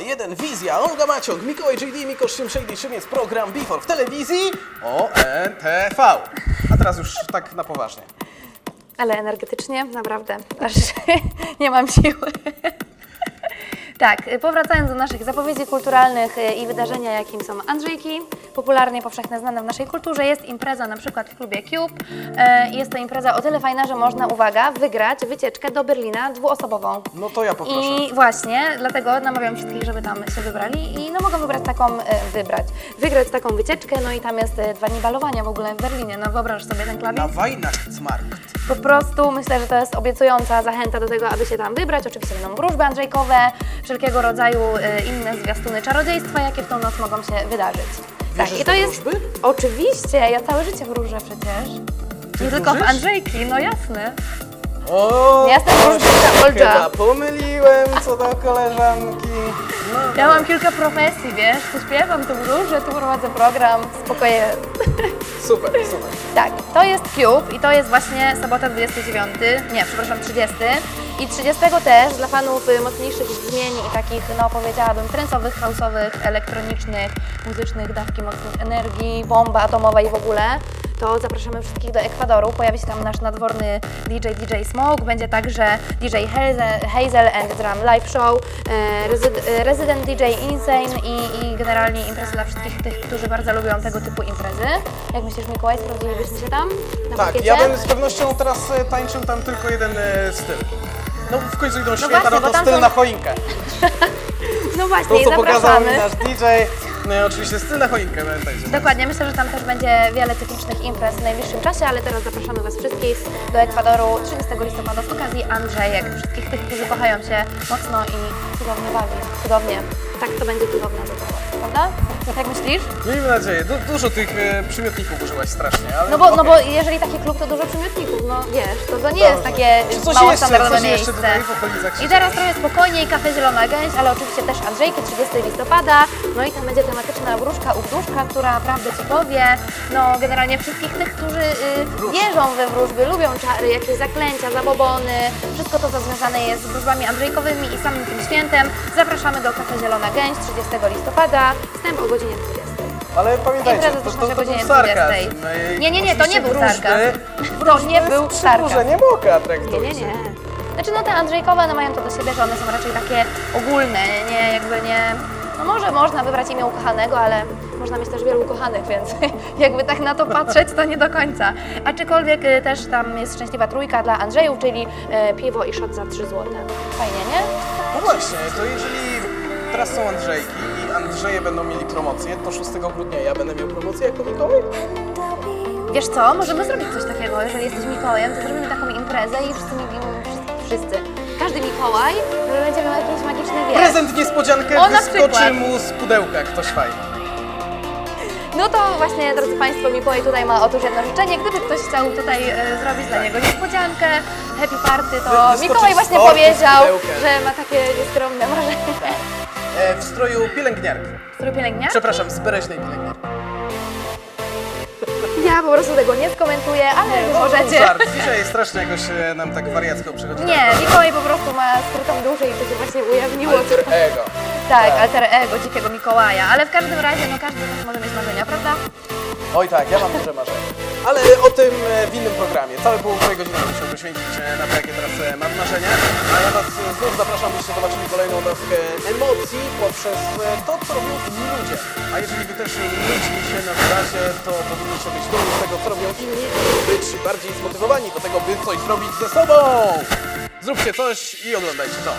1 Wizja, Olga Maciąg, Mikołaj JD, Mikosz Szymszejdy, czym jest program Before w telewizji ONTV. A teraz już tak na poważnie. Ale energetycznie naprawdę aż nie mam siły. Tak, y, powracając do naszych zapowiedzi kulturalnych y, i wydarzenia, jakim są Andrzejki, popularnie powszechnie znane w naszej kulturze, jest impreza na przykład w klubie Cube. E, Jest to impreza o tyle fajna, że można, uwaga, wygrać wycieczkę do Berlina dwuosobową. No to ja poproszę. I właśnie, dlatego namawiam wszystkich, żeby tam się wybrali i no mogą wybrać taką, wybrać, wygrać taką wycieczkę, no i tam jest dwa dni balowania w ogóle w Berlinie, no wyobraź sobie ten klawin. Na Weihnachtsmarkt. Po prostu myślę, że to jest obiecująca zachęta do tego, aby się tam wybrać. Oczywiście będą wróżby Andrzejkowe, wszelkiego rodzaju y, inne zwiastuny czarodziejstwa, jakie w tą noc mogą się wydarzyć. Tak, i to jest. wróżby? Oczywiście, ja całe życie wróżę przecież. Ty Nie tylko w? Andrzejki, no jasne. O, Ja jestem wróżbita Olga. Chyba pomyliłem co do koleżanki. No, Ja mam kilka profesji, wiesz, tu śpiewam, tu wróżę, tu prowadzę program, spokojnie. Super, super. Tak, to jest Cube i to jest właśnie sobota 29, nie, przepraszam, 30. I 30 też dla fanów y, mocniejszych brzmień i takich, no powiedziałabym, trensowych, houseowych, elektronicznych, muzycznych, dawki mocnych energii, bomba atomowa i w ogóle. To zapraszamy wszystkich do Ekwadoru. Pojawi się tam nasz nadworny DJ DJ Smoke. Będzie także DJ Hazel, and Drum Live Show, e, rezyd, e, Resident DJ Insane i, i generalnie imprezy dla wszystkich tych, którzy bardzo lubią tego typu imprezy. Jak myślisz, Mikołaj, sprawdzilibyśmy się tam? Na Tak, pakiecie? ja bym z pewnością teraz e, tańczył tam tylko jeden styl. No w końcu idą święta, właśnie, no to styl są- na choinkę. No właśnie, To, co pokazał mi zapraszamy. nasz DJ, no i oczywiście styl na choinkę, pamiętajcie. Dokładnie, myślę, że tam też będzie wiele cyklicznych imprez w najbliższym czasie, ale teraz zapraszamy Was wszystkich do Ekwadoru 30 listopada z okazji Andrzejek. Wszystkich tych, którzy kochają się mocno i cudownie bawić. Cudownie. Tak to będzie cudowna zabawa, prawda? Jak myślisz? Miejmy nadzieję, du dużo tych e, przymiotników użyłaś strasznie, ale No bo, no okej. bo jeżeli taki klub, to dużo przymiotników, no wiesz, to, to nie Dobrze. jest takie Czy coś mało jeszcze, standardowe coś jeszcze miejsce. tutaj w okolicach I teraz trochę spokojniej, kafe Zielona Gęś, ale oczywiście też Andrzejki, 30 listopada, no i tam będzie tematyczna wróżka Ugduszka, która prawdę Ci powie, no generalnie wszystkich tych, którzy y, wierzą we wróżby, lubią czary, jakieś zaklęcia, zabobony, wszystko to, co związane jest z wróżbami andrzejkowymi i samym tym świętem, zapraszamy do kafe Zielona Gęś 30 listopada, wstęp o godzinie 20. Ale pamiętajcie, Impreza to, zaczyna to, się to o godzinie był sarkazm. 20. E, Nie, nie, nie, to nie był oczywiście sarkazm. To nie był z sarkazm. przymrużeniem oka. Nie, nie, nie. Znaczy no te Andrzejkowe no mają to do siebie, że one są raczej takie ogólne, nie jakby nie... No może można wybrać imię ukochanego, ale można mieć też wielu ukochanych, więc jakby tak na to patrzeć, to nie do końca. Aczkolwiek y, też tam jest szczęśliwa trójka dla Andrzejów, czyli y, piwo i szot za 3 zł. Fajnie, nie? No właśnie, to jeżeli teraz są Andrzejki i Andrzeje będą mieli promocję, to 6 grudnia ja będę miał promocję jako Mikołaj? Wiesz co, możemy zrobić coś takiego, jeżeli jesteś Mikołajem, to zrobimy taką imprezę i wszyscy, wszyscy, wszyscy każdy Mikołaj będzie miał jakieś magiczne wiesz. Prezent niespodziankę O, wyskoczy mu z pudełka, ktoś fajny. No to właśnie, drodzy Państwo, Mikołaj tutaj ma otóż jedno życzenie. Gdyby ktoś chciał tutaj e, zrobić dla niego niespodziankę, happy party, to wyskoczyć Mikołaj właśnie powiedział, że ma takie nieskromne marzenie. E, w stroju pielęgniarki. Strój pielęgniarz? Przepraszam, z bereźnej pielęgniarki. Ja po prostu tego nie skomentuję, ale wy możecie. Żart. Dzisiaj strasznie jakoś e, nam tak wariacko przychodzi. Nie, Mikołaj po prostu ma skrytą duszę i to się właśnie ujawniło. Alter ego. Tak, tak. alter ego dzikiego Mikołaja, ale w każdym razie, no każdy z nas może mieć marzenia, prawda? Oj tak, ja mam duże marzenie. Ale o tym e, w innym programie. Całe półtorej godziny muszę poświęcić e, na to, jakie teraz e, mam marzenia. A ja Was e, znów zapraszam, byście zobaczyli kolejną dawkę emocji poprzez e, to, co robią inni ludzie. A jeżeli Wy też ludźmi się nazywacie, to powinniście być dumni z tego, co robią inni być bardziej zmotywowani do tego, by coś zrobić ze sobą. Zróbcie coś i oglądajcie to.